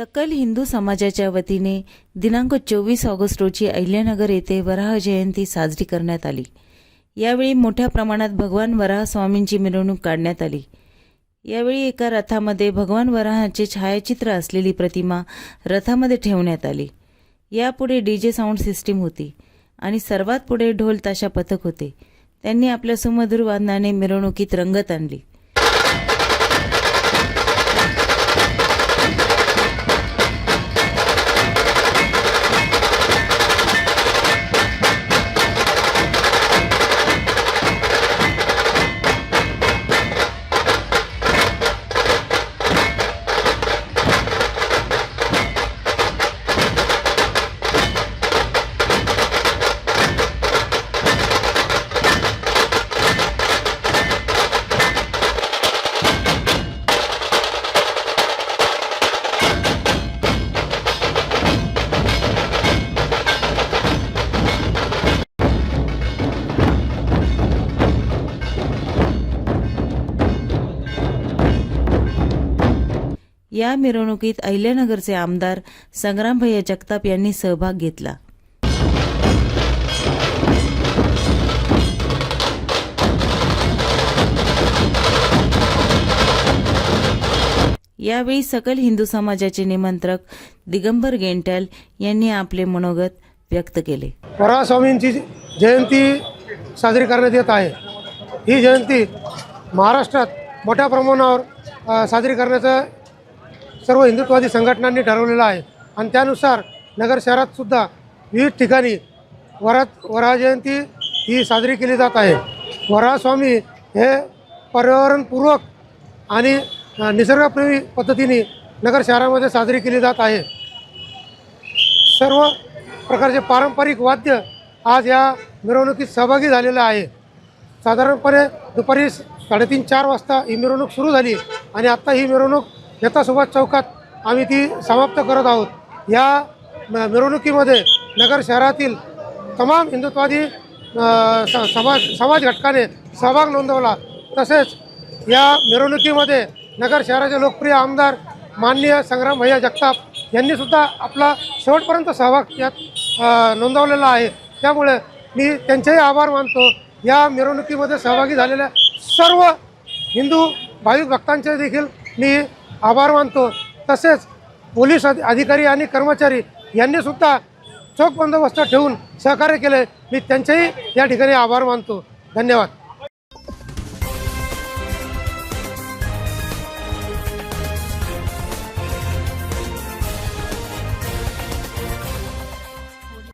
सकल हिंदू समाजाच्या वतीने दिनांक चोवीस ऑगस्ट रोजी अहिल्यानगर येथे वराह जयंती साजरी करण्यात आली. यावेळी मोठ्या प्रमाणात भगवान वराह स्वामींची मिरवणूक काढण्यात आली. यावेळी एका रथामध्ये भगवान वराहाचे छायाचित्र असलेली प्रतिमा रथामध्ये ठेवण्यात आली. यापुढे डी जे साऊंड सिस्टीम होती आणि सर्वात पुढे ढोल ताशा पथक होते. त्यांनी आपल्या सुमधुर वादनाने मिरवणुकीत रंगत आणली. या मिरवणुकीत अहिल्यानगरचे आमदार संग्रामभैया जगताप यांनी सहभाग घेतला. यावेळी सकल हिंदू समाजाचे निमंत्रक दिगंबर गेंटल यांनी आपले मनोगत व्यक्त केले. परास्वामींची जयंती साजरी करण्यात येत आहे. ही जयंती महाराष्ट्रात मोठ्या प्रमाणावर साजरी करण्याचं सर्व हिंदुत्ववादी संघटनांनी ठरवलेलं आहे. आणि त्यानुसार नगर शहरात सुद्धा विविध ठिकाणी वरात वराजयंती ही साजरी केली जात आहे. वरास्वामी हे पर्यावरणपूर्वक आणि निसर्गप्रेमी पद्धतीने नगर शहरामध्ये साजरी केली जात आहे. सर्व प्रकारचे पारंपरिक वाद्य आज या मिरवणुकीत सहभागी झालेलं आहे. साधारणपणे दुपारी साडेतीन चार वाजता ही मिरवणूक सुरू झाली आणि आत्ता ही मिरवणूक नेता सुभाष चौकात आम्ही ती समाप्त करत आहोत. या मिरवणुकीमध्ये नगर शहरातील तमाम हिंदुत्वादी स- समाज समाज घटकाने सहभाग नोंदवला. तसेच या मिरवणुकीमध्ये नगर शहराचे लोकप्रिय आमदार माननीय संग्राम भैया जगताप यांनीसुद्धा आपला शेवटपर्यंत सहभाग यात नोंदवलेला आहे. त्यामुळे मी त्यांचेही आभार मानतो. या मिरवणुकीमध्ये सहभागी झालेल्या सर्व हिंदू भाविक भक्तांचे देखील मी आभार मानतो. तसेच पोलीस अधि अधिकारी आणि कर्मचारी यांनी सुद्धा चोख बंदोबस्त ठेवून सहकार्य केले मी त्यांचेही या ठिकाणी आभार मानतो. धन्यवाद.